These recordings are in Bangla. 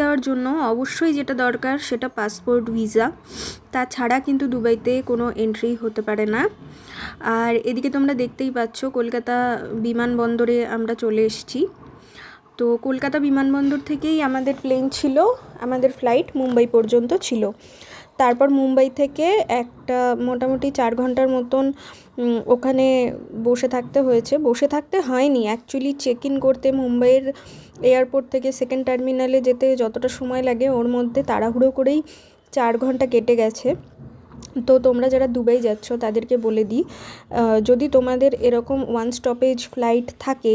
যাওয়ার জন্য অবশ্যই যেটা দরকার সেটা পাসপোর্ট, ভিসা। তাছাড়া কিন্তু দুবাইতে কোনো এন্ট্রি হতে পারে না। আর এদিকে তোমরা দেখতেই পাচ্ছ কলকাতা বিমানবন্দরে আমরা চলে এসেছি। তো কলকাতা বিমানবন্দর থেকেই আমাদের প্লেন ছিল, আমাদের ফ্লাইট মুম্বাই পর্যন্ত ছিল। তারপর মুম্বাই থেকে একটা মোটামুটি চার ঘণ্টার মতন ওখানে বসে থাকতে হয়েছে। বসে থাকতে হয়নি। অ্যাকচুয়ালি চেক ইন করতে মুম্বাইয়ের এয়ারপোর্ট থেকে সেকেন্ড টার্মিনালে যেতে যতটা সময় লাগে, ওর মধ্যে তাড়াহুড়ো করেই চার ঘণ্টা কেটে গেছে। তো তোমরা যারা দুবাই যাচ্ছ, তাদেরকে বলে দিই যদি তোমাদের এরকম ওয়ান স্টপেজ ফ্লাইট থাকে,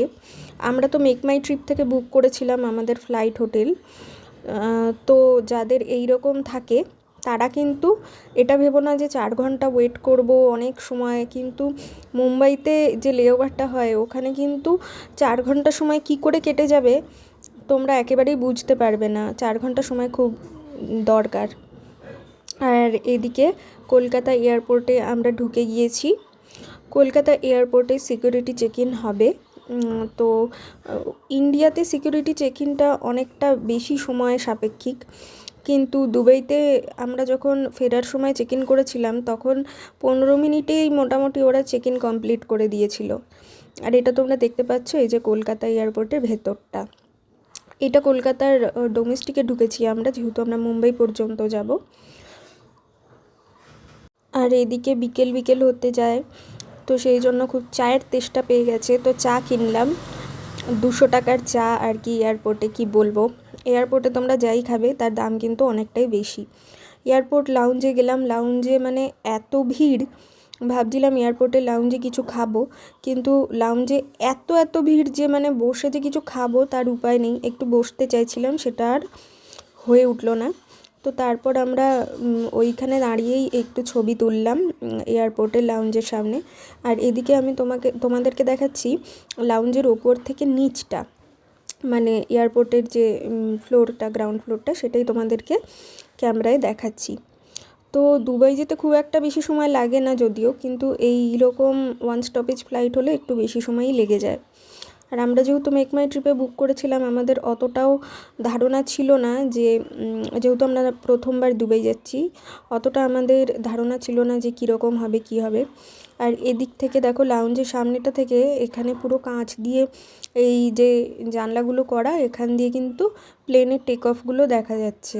আমরা তো মেক মাই ট্রিপ থেকে বুক করেছিলাম আমাদের ফ্লাইট হোটেল তো যাদের এই রকম থাকে তারা কিন্তু এটা ভেবো না যে চার ঘণ্টা ওয়েট করব অনেক সময়। কিন্তু মুম্বাইতে যে লেওভারটা হয়, ওখানে কিন্তু চার ঘণ্টা সময় কি করে কেটে যাবে তোমরা একেবারেই বুঝতে পারবে না। চার ঘণ্টা সময় খুব দরকার। আর এদিকে কলকাতা এয়ারপোর্টে আমরা ঢুকে গিয়েছি। কলকাতা এয়ারপোর্টে সিকিউরিটি চেক ইন হবে তো ইন্ডিয়াতে সিকিউরিটি চেক ইনটা অনেকটা বেশি সময় সাপেক্ষিক। কিন্তু দুবাইতে আমরা যখন ফেরার সময় চেক ইন করেছিলাম, তখন পনেরো মিনিটেই মোটামুটি ওরা চেক ইন কমপ্লিট করে দিয়েছিল। আর এটা তোমরা দেখতে পাচ্ছ, এই যে কলকাতা এয়ারপোর্টের ভেতরটা। এটা কলকাতার ডোমেস্টিকে ঢুকেছি আমরা, যেহেতু আমরা মুম্বাই পর্যন্ত যাব। আর এদিকে বিকেল বিকেল হতে যায়, তো সেই জন্য খুব চায়ের তেষ্টা পেয়ে গেছে। তো চা কিনলাম। দুশো টাকার চা আর কি এয়ারপোর্টে, কি বলব? এয়ারপোর্টে তোমরা যাই খাবে, তার দাম কিন্তু অনেকটাই বেশি। এয়ারপোর্ট লাউঞ্জে গেলাম লাউঞ্জে মানে এত ভিড়, ভাবছিলাম এয়ারপোর্টে লাউঞ্জে কিছু খাব, কিন্তু লাউঞ্জে এত এত ভিড় যে মানে বসে যে কিছু খাব তার উপায় নেই। একটু বসতে চাইছিলাম, সেটা আর হয়ে উঠল না। তো তারপর আমরা ওইখানে দাঁড়িয়েই একটু ছবি তুললাম এয়ারপোর্টের লাউঞ্জের সামনে। আর এদিকে আমি তোমাকে, তোমাদেরকে দেখাচ্ছি লাউঞ্জের ওপর থেকে নিচটা। মানে এয়ারপোর্টের যে ফ্লোরটা গ্রাউন্ড ফ্লোরটা সেটাই তোমাদেরকে ক্যামেরায় দেখাচ্ছি। তো দুবাই যেতে খুব একটা বেশি সময় লাগে না যদিও, কিন্তু এই রকম ওয়ান স্টপেজ ফ্লাইট হলে একটু বেশি সময়ই লেগে যায়। আর আমরা যেহেতু মেক মাই ট্রিপে বুক করেছিলাম, আমাদের অতটাও ধারণা ছিল না যে যেহেতু আমরা প্রথমবার দুবাই যাচ্ছি, অতটা আমাদের ধারণা ছিল না যে কীরকম হবে, কী হবে। আর এদিক থেকে দেখো লাউঞ্জের সামনেটা থেকে এখানে পুরো কাঁচ দিয়ে এই যে জানলাগুলো করা এখান দিয়ে কিন্তু প্লেনের টেক অফগুলো দেখা যাচ্ছে।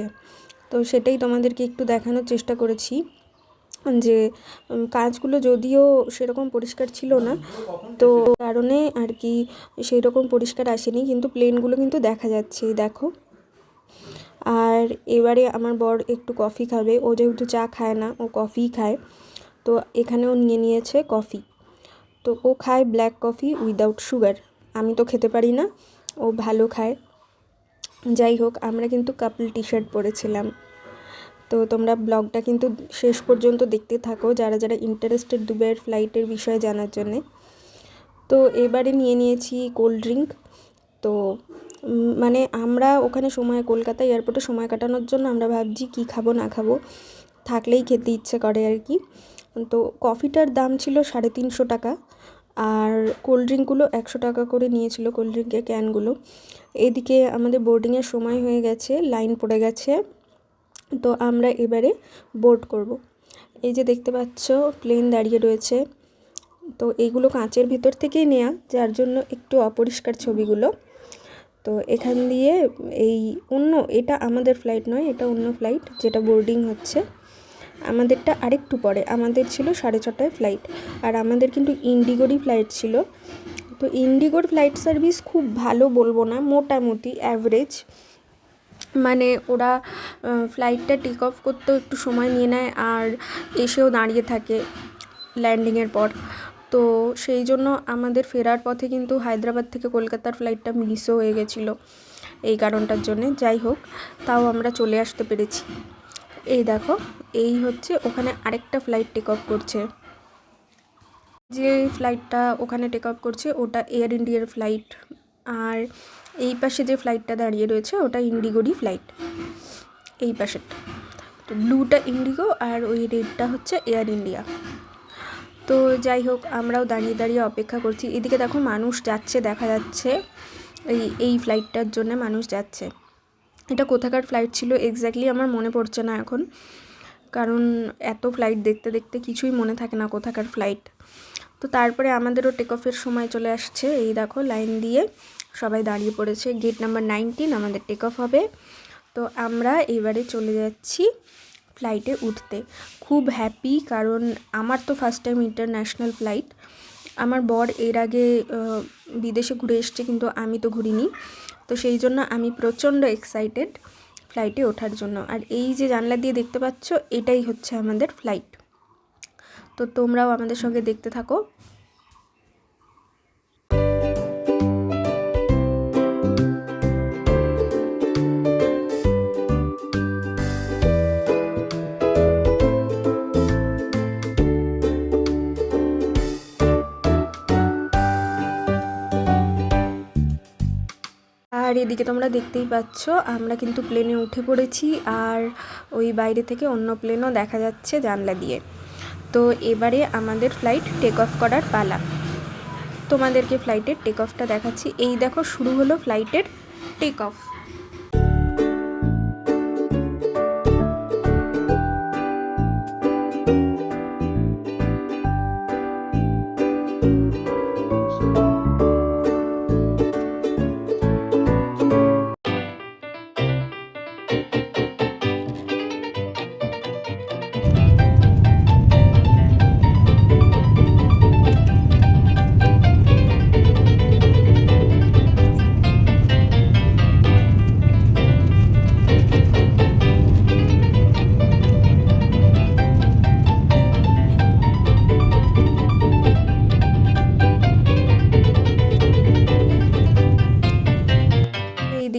তো সেটাই তোমাদেরকে একটু দেখানোর চেষ্টা করেছি যে উম, কাঁচগুলো যদিও সেরকম পরিষ্কার ছিল না তো কারণে আর কি সেই রকম পরিষ্কার আসেনি কিন্তু প্লেনগুলো কিন্তু দেখা যাচ্ছে দেখো। আর এবারে আমার বর একটু কফি খাবে ও যেহেতু চা খায় না ও কফিই খায়। তো এখানেও নিয়ে নিয়েছে কফি। তো ও খায় ব্ল্যাক কফি উইদাউট সুগার আমি তো খেতে পারি না, ও ভালো খায়। যাই হোক, আমরা কিন্তু কাপল টি শার্ট পরেছিলাম। তো তোমরা ব্লগটা কিন্তু শেষ পর্যন্ত দেখতে থাকো, যারা যারা ইন্টারেস্টেড দুবাইয়ের ফ্লাইটের বিষয়ে জানার জন্যে। তো এবারে নিয়ে নিয়েছি কোল্ড ড্রিঙ্ক তো মানে আমরা ওখানে সময়, কলকাতা এয়ারপোর্টে সময় কাটানোর জন্য আমরা ভাবছি কি খাব, না খাব। থাকলেই খেতে ইচ্ছে করে আর কি। তো কফিটার দাম ছিল সাড়ে তিনশো টাকা আর কোল্ড ড্রিঙ্কগুলো একশো টাকা করে নিয়েছিল কোল্ড ড্রিঙ্কের ক্যানগুলো। এদিকে আমাদের বোর্ডিংয়ের সময় হয়ে গেছে, লাইন পড়ে গেছে, তো আমরা এবারে বোর্ড করব। এই যে দেখতে পাচ্ছ, প্লেন দাঁড়িয়ে রয়েছে। তো এইগুলো কাঁচের ভিতর থেকেই নেওয়া যার জন্য একটু অপরিষ্কার ছবিগুলো। তো এখান দিয়ে এই অন্য, এটা আমাদের ফ্লাইট নয়, এটা অন্য ফ্লাইট যেটা বোর্ডিং হচ্ছে। আমাদেরটা আরেকটু পরে। আমাদের ছিল সাড়ে ছটায় ফ্লাইট আর আমাদের কিন্তু ইন্ডিগোরই ফ্লাইট ছিল। তো ইন্ডিগোর ফ্লাইট সার্ভিস খুব ভালো বলব না, মোটামুটি অ্যাভারেজ মানে ওরা ফ্লাইটটা টেক অফ করতেও একটু সময় নিয়ে নেয়, আর এসেও দাঁড়িয়ে থাকে ল্যান্ডিংয়ের পর। তো সেই জন্য আমাদের ফেরার পথে কিন্তু হায়দ্রাবাদ থেকে কলকাতার ফ্লাইটটা মিসও হয়ে গেছিল, এই কারণটার জন্যে। যাই হোক, তাও আমরা চলে আসতে পেরেছি। এই দেখো, এই হচ্ছে ওখানে আরেকটা ফ্লাইট টেক অফ করছে। যে ফ্লাইটটা ওখানে টেক অফ করছে, ওটা এয়ার ইন্ডিয়ার ফ্লাইট আর এই পাশে যে ফ্লাইটটা দাঁড়িয়ে রয়েছে, ওটা ইন্ডিগোরই ফ্লাইট এই পাশেরটা তো ব্লুটা ইন্ডিগো আর ওই রেডটা হচ্ছে এয়ার ইন্ডিয়া তো যাই হোক, আমরাও দাঁড়িয়ে দাঁড়িয়ে অপেক্ষা করছি। এদিকে দেখো, মানুষ যাচ্ছে, দেখা যাচ্ছে। এই এই ফ্লাইটটার জন্য মানুষ যাচ্ছে। এটা কোথাকার ফ্লাইট ছিল এক্স্যাক্টলি আমার মনে পড়ছে না এখন। কারণ এত ফ্লাইট দেখতে দেখতে কিছুই মনে থাকে না কোথাকার ফ্লাইট তো তারপরে আমাদেরও টেক অফের সময় চলে আসছে। এই দেখো লাইন দিয়ে সবাই দাঁড়িয়ে পড়েছে। গেট নাম্বার নাইনটিন আমাদের টেক অফ হবে। তো আমরা এবারে চলে যাচ্ছি ফ্লাইটে উঠতে। খুব হ্যাপি কারণ আমার তো ফার্স্ট টাইম ইন্টারন্যাশনাল ফ্লাইট আমার বর এর আগে বিদেশে ঘুরে এসছে কিন্তু আমি তো ঘুরিনি। তো সেই জন্য আমি প্রচণ্ড এক্সাইটেড ফ্লাইটে ওঠার জন্য। আর এই যে জানলা দিয়ে দেখতে পাচ্ছ, এটাই হচ্ছে আমাদের ফ্লাইট তো তোমরাও আমাদের সঙ্গে দেখতে থাকো। আর এদিকে তোমরা দেখতেই পাচ্ছ, আমরা কিন্তু প্লেনে উঠে পড়েছি আর ওই বাইরে থেকে অন্য প্লেনও দেখা যাচ্ছে জানলা দিয়ে। তো এবারে আমাদের ফ্লাইট টেক অফ করার পালা। তোমাদেরকে ফ্লাইটের টেক অফটা দেখাচ্ছি। এই দেখো, শুরু হলো ফ্লাইটের টেক অফ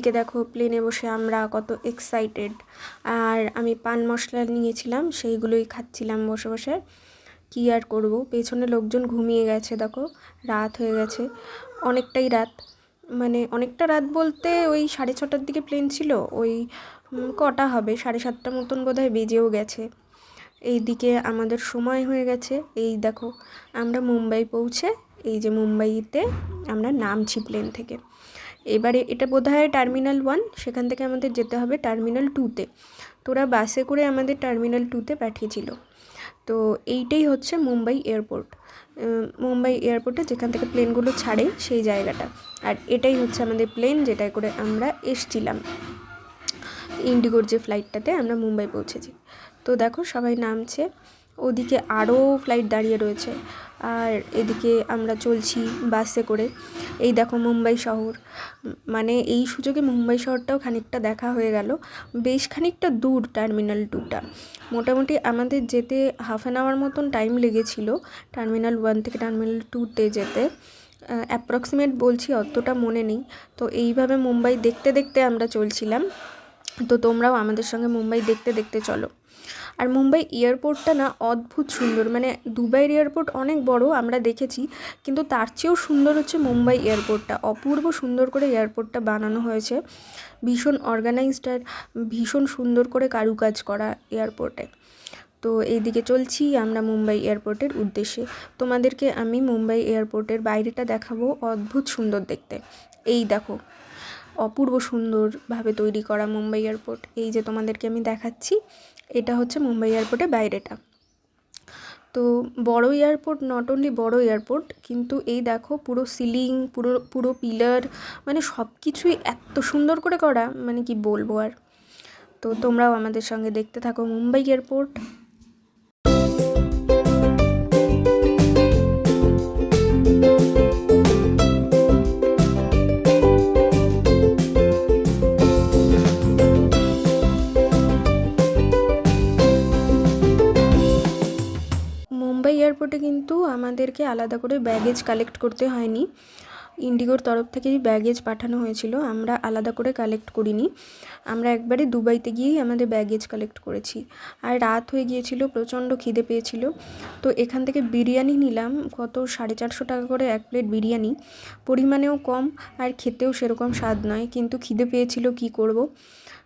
এইদিকে দেখো প্লেনে বসে আমরা কত এক্সাইটেড আর আমি পান মশলা নিয়েছিলাম, সেইগুলোই খাচ্ছিলাম বসে বসে। কী আর করব? পেছনে লোকজন ঘুমিয়ে গেছে, দেখো, রাত হয়ে গেছে। অনেকটাই রাত। মানে অনেকটা রাত বলতে ওই সাড়ে ছটার দিকে প্লেন ছিল, ওই কটা হবে? সাড়ে সাতটা মতন বোধহয় বেজেও গেছে। এইদিকে আমাদের সময় হয়ে গেছে। এই দেখো, আমরা মুম্বাই পৌঁছে এই যে মুম্বাইতে আমরা নামছি প্লেন থেকে। এবারে এটা বোধহয় টার্মিনাল ওয়ান সেখান থেকে আমাদের যেতে হবে টার্মিনাল টুতে তোরা বাসে করে আমাদের টার্মিনাল টুতে পাঠিয়েছিল। তো এইটাই হচ্ছে মুম্বাই এয়ারপোর্ট মুম্বাই এয়ারপোর্টে যেখান থেকে প্লেনগুলো ছাড়ে সেই জায়গাটা। আর এটাই হচ্ছে আমাদের প্লেন যেটায় করে আমরা এসছিলাম। ইন্ডিগোর যে ফ্লাইটটাতে আমরা মুম্বাই পৌঁছেছি। তো দেখো সবাই নামছে। ওদিকে আরও ফ্লাইট দাঁড়িয়ে রয়েছে। আর এদিকে আমরা চলছি বাসে করে। এই দেখো মুম্বাই শহর। মানে এই সুযোগে মুম্বাই শহরটাও খানিকটা দেখা হয়ে গেল। বেশ খানিকটা দূর টার্মিনাল টুটা। মোটামুটি আমাদের যেতে হাফ অ্যান আওয়ার মতন টাইম লেগেছিল টার্মিনাল ওয়ান থেকে টার্মিনাল টুতে যেতে। অ্যাপ্রক্সিমেট বলছি অতটা মনে নেই। তো এইভাবে মুম্বাই দেখতে দেখতে আমরা চলছিলাম। তো তোমরাও আমাদের সঙ্গে মুম্বাই দেখতে দেখতে চলো। আর মুম্বাই এয়ারপোর্টটা না অদ্ভুত সুন্দর। মানে দুবাইয়ের এয়ারপোর্ট অনেক বড়, আমরা দেখেছি, কিন্তু তার চেয়েও সুন্দর হচ্ছে মুম্বাই এয়ারপোর্টটা। অপূর্ব সুন্দর করে এয়ারপোর্টটা বানানো হয়েছে। ভীষণ অর্গানাইজড আর ভীষণ সুন্দর করে কারুকাজ করা এয়ারপোর্টে। তো এইদিকে চলছি আমরা মুম্বাই এয়ারপোর্টের উদ্দেশ্যে। তোমাদেরকে আমি মুম্বাই এয়ারপোর্টের বাইরেটা দেখাবো অদ্ভুত সুন্দর দেখতে। এই দেখো, অপূর্ব সুন্দরভাবে তৈরি করা মুম্বাই এয়ারপোর্ট। এই যে তোমাদেরকে আমি দেখাচ্ছি এটা হচ্ছে মুম্বাই এয়ারপোর্টের বাইরেটা। তো বড় এয়ারপোর্ট নট অনলি বড় এয়ারপোর্ট, কিন্তু এই দেখো পুরো সিলিং, পুরো পুরো পিলার মানে সব কিছুই এত সুন্দর করে করা মানে কি বলব আর। তো তোমরাও আমাদের সঙ্গে দেখতে থাকো মুম্বাই এয়ারপোর্ট। কিন্তু আমাদেরকে আলাদা করে ব্যাগেজ কালেক্ট করতে হয়নি। ইন্ডিগোর তরফ থেকেই ব্যাগেজ পাঠানো হয়েছিল, আমরা আলাদা করে কালেক্ট করিনি। আমরা একবারে দুবাইতে গিয়েই আমাদের ব্যাগেজ কালেক্ট করেছি। আর রাত হয়ে গিয়েছিল, প্রচণ্ড খিদে পেয়েছিল। তো এখান থেকে বিরিয়ানি নিলাম, কত? সাড়ে চারশো টাকা করে এক প্লেট বিরিয়ানি। পরিমাণেও কম আর খেতেও সেরকম স্বাদ নয়, কিন্তু খিদে পেয়েছিল, কি করব?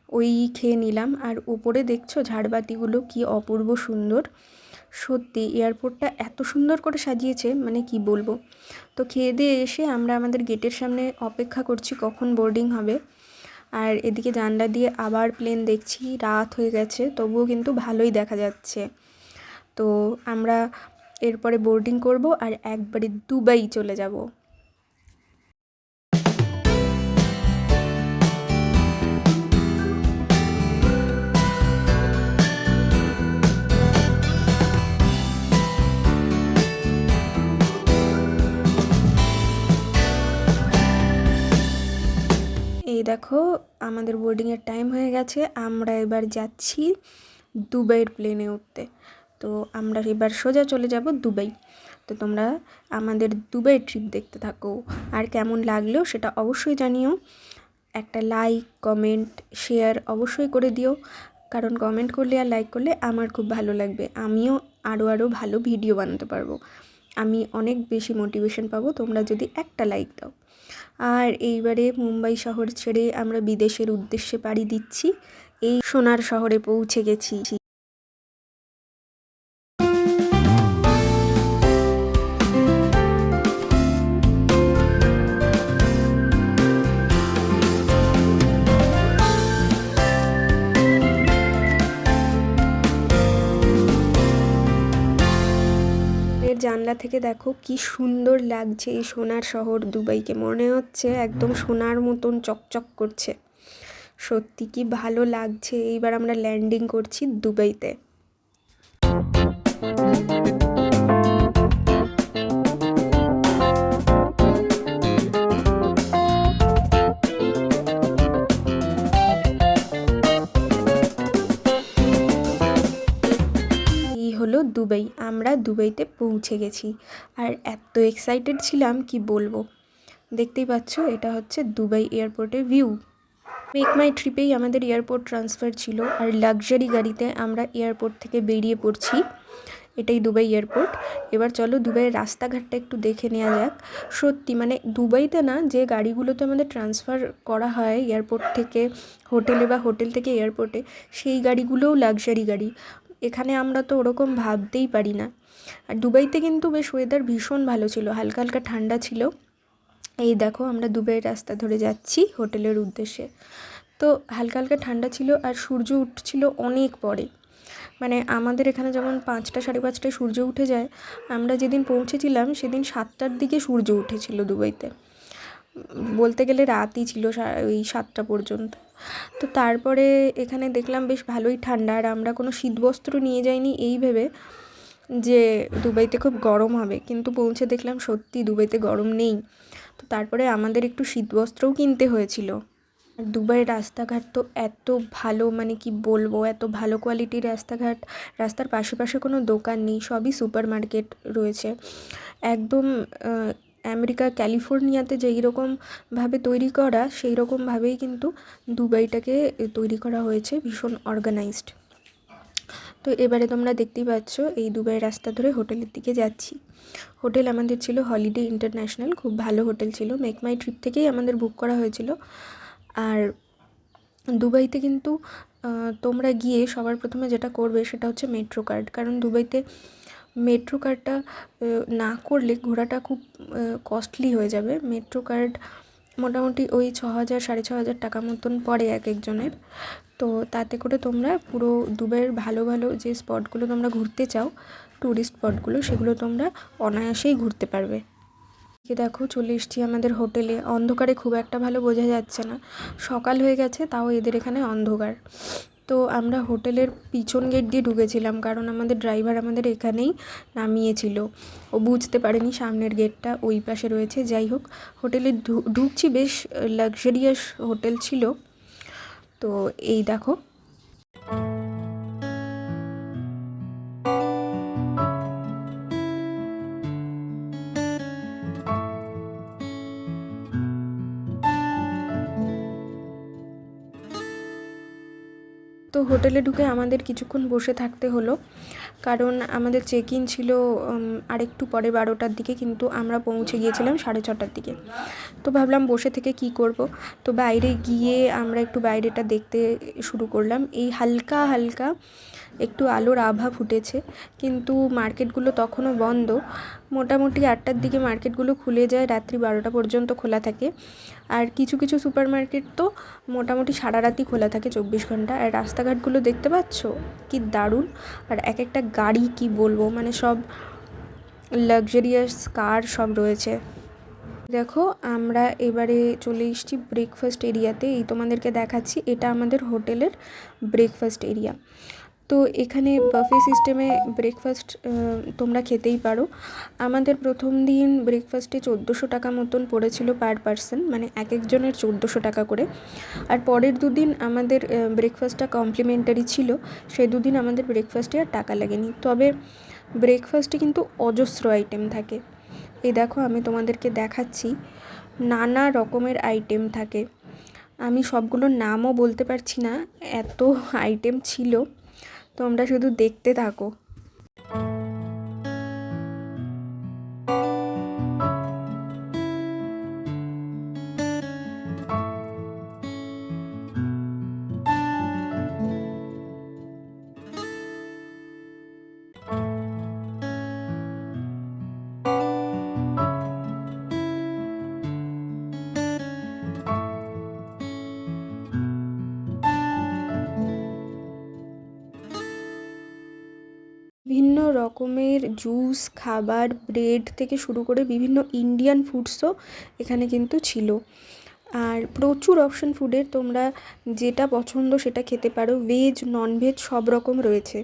ওই খেয়ে নিলাম। আর উপরে দেখছ ঝাড়বাতিগুলো, কি অপূর্ব সুন্দর। সত্যি এয়ারপোর্টটা এত সুন্দর করে সাজিয়েছে মানে কি বলব? তো খেয়ে দিয়ে এসে আমরা আমাদের গেটের সামনে অপেক্ষা করছি কখন বোর্ডিং হবে। আর এদিকে জানলা দিয়ে আবার প্লেন দেখছি, রাত হয়ে গেছে, তবুও কিন্তু ভালোই দেখা যাচ্ছে। তো আমরা এরপরে বোর্ডিং করব আর একবারে দুবাই চলে যাব। দেখো, আমাদের বোর্ডিংয়ের টাইম হয়ে গেছে। আমরা এবার যাচ্ছি দুবাইয়ের প্লেনে উঠতে। তো আমরা এবার সোজা চলে যাব দুবাই। তো তোমরা আমাদের দুবাই ট্রিপ দেখতে থাকো। আর কেমন লাগল সেটা অবশ্যই জানিও। একটা লাইক কমেন্ট শেয়ার অবশ্যই করে দিও। কারণ কমেন্ট করলে আর লাইক করলে আমার খুব ভালো লাগবে। আমিও আরও আরও ভালো ভিডিও বানাতে পারব। আমি অনেক বেশি মোটিভেশন পাবো। তোমরা যদি একটা লাইক দাও। আর এইবারে মুম্বাই শহর ছেড়ে আমরা বিদেশের উদ্দেশ্যে পাড়ি দিচ্ছি। এই সোনার শহরে পৌঁছে গেছি। জানলা থেকে দেখো কি সুন্দর লাগছে এই সোনার শহর দুবাইকে। মনে হচ্ছে একদম সোনার মতন চকচক করছে। সত্যি কি ভালো লাগছে। এইবার আমরা ল্যান্ডিং করছি দুবাইতে। দুবাই, আমরা দুবাইতে পৌঁছে গেছি। আর এত এক্সাইটেড ছিলাম, কি বলব? দেখতেই পাচ্ছ, এটা হচ্ছে দুবাই এয়ারপোর্টের ভিউ মেক মাই ট্রিপেই আমাদের এয়ারপোর্ট ট্রান্সফার ছিল, আর লাক্সারি গাড়িতে আমরা এয়ারপোর্ট থেকে বেরিয়ে পড়ছি। এটাই দুবাই এয়ারপোর্ট এবার চলো দুবাইয়ের রাস্তাঘাটটা একটু দেখে নেওয়া যাক। সত্যি মানে দুবাইতে না, যে গাড়িগুলোতে আমাদের ট্রান্সফার করা হয় এয়ারপোর্ট থেকে হোটেলে বা হোটেল থেকে এয়ারপোর্টে সেই গাড়িগুলোও লাক্সারি গাড়ি। এখানে আমরা তো ওরকম ভাবতেই পারি না। আর দুবাইতে কিন্তু বেশ ওয়েদার ভীষণ ভালো ছিল, হালকা হালকা ঠান্ডা ছিল। এই দেখো আমরা দুবাইয়ের রাস্তা ধরে যাচ্ছি হোটেলের উদ্দেশ্যে। তো হালকা হালকা ঠান্ডা ছিল আর সূর্য উঠছিল অনেক পরে। মানে আমাদের এখানে যেমন পাঁচটা সাড়ে পাঁচটায় সূর্য উঠে যায়, আমরা যেদিন পৌঁছেছিলাম সেদিন সাতটার দিকে সূর্য উঠেছিল দুবাইতে। বলতে গেলে রাতই ছিল ওই সাতটা পর্যন্ত। তো তারপরে এখানে দেখলাম বেশ ভালোই ঠান্ডা আর আমরা কোনো শীতবস্ত্র নিয়ে যাইনি এই ভেবে যে দুবাইতে খুব গরম হবে। কিন্তু পৌঁছে দেখলাম সত্যি দুবাইতে গরম নেই। তো তারপরে আমাদের একটু শীতবস্ত্রও কিনতে হয়েছিল। আর দুবাইয়ের রাস্তাঘাট তো এত ভালো মানে কি বলব, এত ভালো কোয়ালিটির রাস্তাঘাট। রাস্তার পাশে পাশে কোনো দোকান নেই, সবই সুপার মার্কেট রয়েছে। একদম আমেরিকা, ক্যালিফোর্নিয়াতে যেই রকমভাবে তৈরি করা, সেই রকমভাবেই কিন্তু দুবাইটাকে তৈরি করা হয়েছে ভীষণ অর্গানাইজড তো এবারে তোমরা দেখতেই পাচ্ছ, এই দুবাই রাস্তা ধরে হোটেলের দিকে যাচ্ছি। হোটেল আমাদের ছিল হলিডে ইন্টারন্যাশনাল খুব ভালো হোটেল ছিল। মেক মাই ট্রিপ থেকেই আমাদের বুক করা হয়েছিল। আর দুবাইতে কিন্তু তোমরা গিয়ে সবার প্রথমে যেটা করবে সেটা হচ্ছে মেট্রো কার্ড কারণ দুবাইতে মেট্রো কার্ডটা না করলে ঘোরাটা খুব কস্টলি হয়ে যাবে। মেট্রো কার্ড মোটামুটি ওই ছ হাজার সাড়ে ছ হাজার টাকা মতন পড়ে এক একজনের। তো তাতে করে তোমরা পুরো দুবাইয়ের ভালো ভালো যে স্পটগুলো তোমরা ঘুরতে চাও ট্যুরিস্ট স্পটগুলো, সেগুলো তোমরা অনায়াসেই ঘুরতে পারবে। এদিকে দেখো চলে এসছি আমাদের হোটেলে। অন্ধকারে খুব একটা ভালো বোঝা যাচ্ছে না। সকাল হয়ে গেছে, তাও এদের এখানে অন্ধকার। তো আমরা হোটেলের পিছন গেট দিয়ে ঢুকেছিলাম, কারণ আমাদের ড্রাইভার আমাদের এখানেই নামিয়েছিল। ও বুঝতে পারেনি সামনের গেটটা ওই পাশে রয়েছে। যাই হোক, হোটেলে ঢুকছি, বেশ লাক্সারিয়াস হোটেল ছিল। তো এই দেখো। তো হোটেলে ঢুকে আমাদের কিছুক্ষণ বসে থাকতে হলো। কারণ আমাদের চেক ইন ছিল আরেকটু পরে বারোটার দিকে, কিন্তু আমরা পৌঁছে গিয়েছিলাম সাড়ে ছটার দিকে। তো ভাবলাম বসে থেকে কি করব? তো বাইরে গিয়ে আমরা একটু বাইরেটা দেখতে শুরু করলাম। এই হালকা হালকা একটু আলোর আভা ফুটেছে, কিন্তু মার্কেটগুলো তখনও বন্ধ। মোটামুটি আটটার দিকে মার্কেটগুলো খুলে যায়, রাত্রি বারোটা পর্যন্ত খোলা থাকে। আর কিছু কিছু সুপার মার্কেট তো মোটামুটি সারা রাতই খোলা থাকে চব্বিশ ঘণ্টা। আর রাস্তাঘাটগুলো দেখতে পাচ্ছ? কি দারুণ! আর এক একটা গাড়ি কি বলব? মানে সব লাক্সারিয়াস কার সব রয়েছে। দেখো, আমরা এবারে চলে এসেছি ব্রেকফাস্ট এরিয়াতে এই তোমাদেরকে দেখাচ্ছি, এটা আমাদের হোটেলের ব্রেকফাস্ট এরিয়া তো এখানে বাফে সিস্টেমে ব্রেকফাস্ট তোমরা খেতেই পারো। আমাদের প্রথম দিন ব্রেকফাস্টে চোদ্দোশো টাকা মতন পড়েছিল পার পারসন মানে এক একজনের চোদ্দোশো টাকা করে। আর পরের দুদিন আমাদের ব্রেকফাস্টটা কমপ্লিমেন্টারি ছিল সেই দুদিন আমাদের ব্রেকফাস্টে আর টাকা লাগেনি। তবে ব্রেকফাস্টে কিন্তু অজস্র আইটেম থাকে। এই দেখো, আমি তোমাদেরকে দেখাচ্ছি। নানা রকমের আইটেম থাকে। আমি সবগুলোর নামও বলতে পারছি না, এত আইটেম ছিল। তোমরা শুধু দেখতে থাকো। রকমের জুস খাবার ব্রেড থেকে শুরু করে বিভিন্ন ইন্ডিয়ান ফুডসও এখানে কিন্তু ছিল। আর প্রচুর অপশন ফুডের তোমরা যেটা পছন্দ সেটা খেতে পারো। ভেজ ননভেজ সব রকম রয়েছে।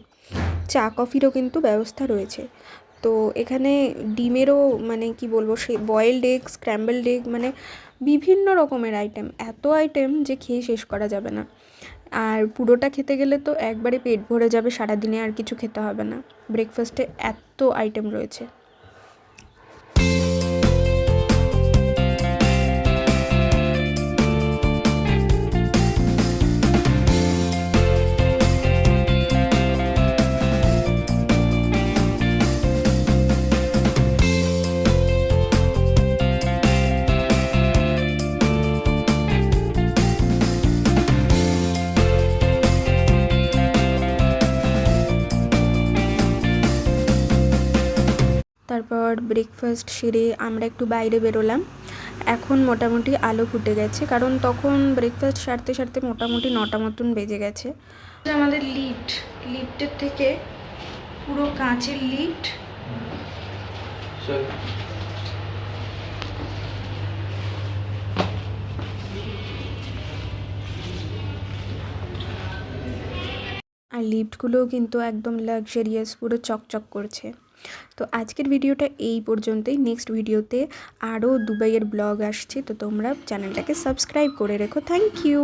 চা কফিরও কিন্তু ব্যবস্থা রয়েছে। তো এখানে ডিমেরও মানে কি বলব, সে বয়েলড এগ স্ক্র্যাম্বলড এগ মানে বিভিন্ন রকমের আইটেম এত আইটেম যে খেয়ে শেষ করা যাবে না। আর পুরোটা খেতে গেলে তো একবারে পেট ভরে যাবে, সারাদিনে আর কিছু খেতে হবে না। ব্রেকফাস্টে এত আইটেম রয়েছে। ব্রেকফাস্ট সেরে আমরা একটু বাইরে বেরোলাম। এখন মোটামুটি আলো ফুটে গেছে কারণ তখন ব্রেকফাস্ট সারতে সারতে মোটামুটি নটা মতন বেজে গেছে। আমাদের লিফট লিফটের থেকে পুরো কাঁচের লিফট আর লিফটগুলোও কিন্তু একদম লাক্সারিয়াস পুরো চকচক করছে। তো আজকের ভিডিওটা এই পর্যন্তই। নেক্সট ভিডিওতে আরও দুবাইয়ের ব্লগ আসছে, তো তোমরা চ্যানেলটাকে সাবস্ক্রাইব করে রেখো। Thank you